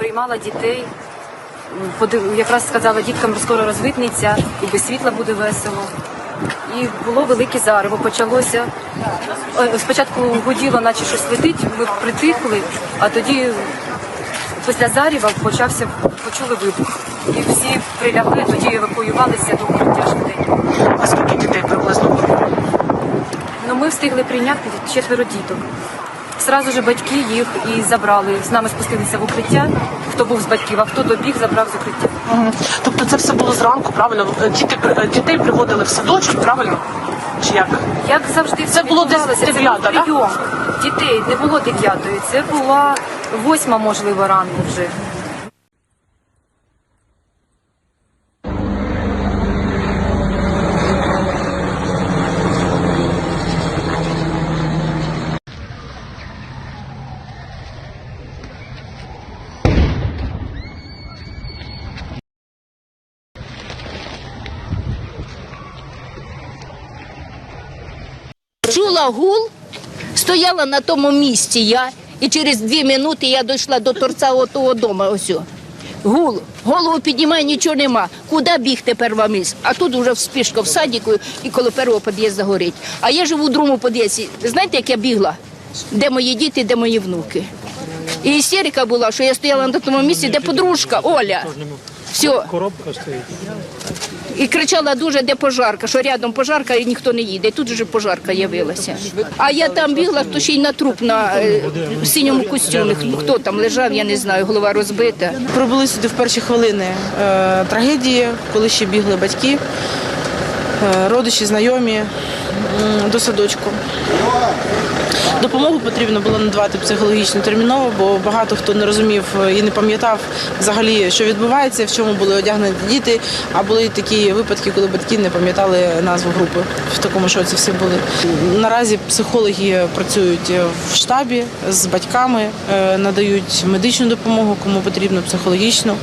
приймала дітей. Якраз сказала діткам скоро розвитнеться і без світла буде весело. І було велике зарево. Почалося е, спочатку гуділо, наче щось летить. Ми притихли, а тоді після заріва почався почули вибух. І всі прилягли, тоді евакуювалися до укриття швиденько. А скільки дітей приблизно було? Ну ми встигли прийняти четверо діток. Сразу же батьки їх і забрали. З нами спустилися в укриття. Хто був з батьків, а хто добіг, забрав з укриття. Мгм. Тобто це все було зранку, правильно? Е, Діти, е, дітей приводили в садочок, правильно? Чи як? Як завжди Це було десь відбувалося, це був дев'ята, да? прийом. Дітей не було дев'ятої, це була восьма, можливо, ранку вже. Чула гул, стояла на тому місці я, і через дві минути я дійшла до торця отого дому. Ось. Гул, голову піднімає, нічого нема. Куди бігти первоміс? А тут вже вспішка в садіку і коло першого під'їзду горить. А я живу в другому під'їзді. Знаєте, як я бігла? Де мої діти, де мої внуки? І істерика була, що я стояла на тому місці, де подружка Оля. Все. Коробка стоїть. І кричала дуже, де пожарка, що рядом пожарка і ніхто не їде. І тут вже пожарка з'явилася. А я там бігла, хто ще й на труп на е, в синьому костюмі. Хто там лежав, я не знаю, голова розбита. Прибули сюди в перші хвилини е, трагедії, коли ще бігли батьки, родичі, знайомі до садочку. Допомогу потрібно було надавати психологічно терміново, бо багато хто не розумів е, і не пам'ятав взагалі, що відбувається, в чому були одягнені діти. А були такі випадки, коли батьки не пам'ятали назву групи. В такому шоці всі були. Наразі психологи працюють в штабі з батьками, е, надають медичну допомогу, кому потрібно психологічну.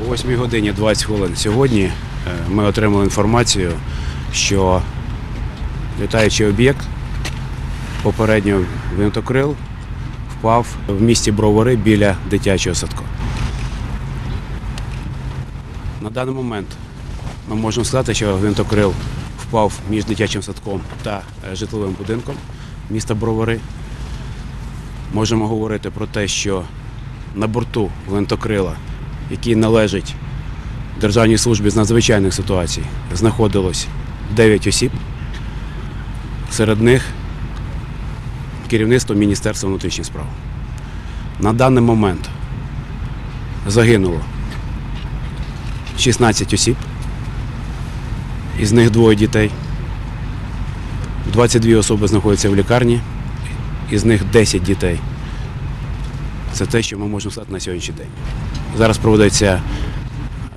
О 8 годині 20 хвилин сьогодні е, ми отримали інформацію, що літаючий об'єкт попередньо винтокрил впав в місті Бровари біля дитячого садку. На даний момент ми можемо сказати, що гвинтокрил впав між дитячим садком та е, житловим будинком міста Бровари. Можемо говорити про те, що на борту гвинтокрила, який належить Державній службі з надзвичайних ситуацій, знаходилось 9 осіб. Серед них керівництво Міністерства внутрішніх справ. На даний момент загинуло 16 осіб, із них двоє дітей. 22 особи знаходяться в лікарні, із них 10 дітей. Це те, що ми можемо сказати на сьогоднішній день. Зараз проводиться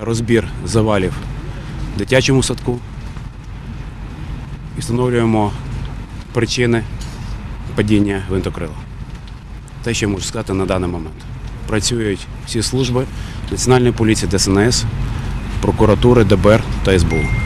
розбір завалів в дитячому садку і встановлюємо причини падіння гвинтокрила. Те, що я можу сказати на даний момент. Працюють всі служби Національної поліції, ДСНС, прокуратури, ДБР та СБУ.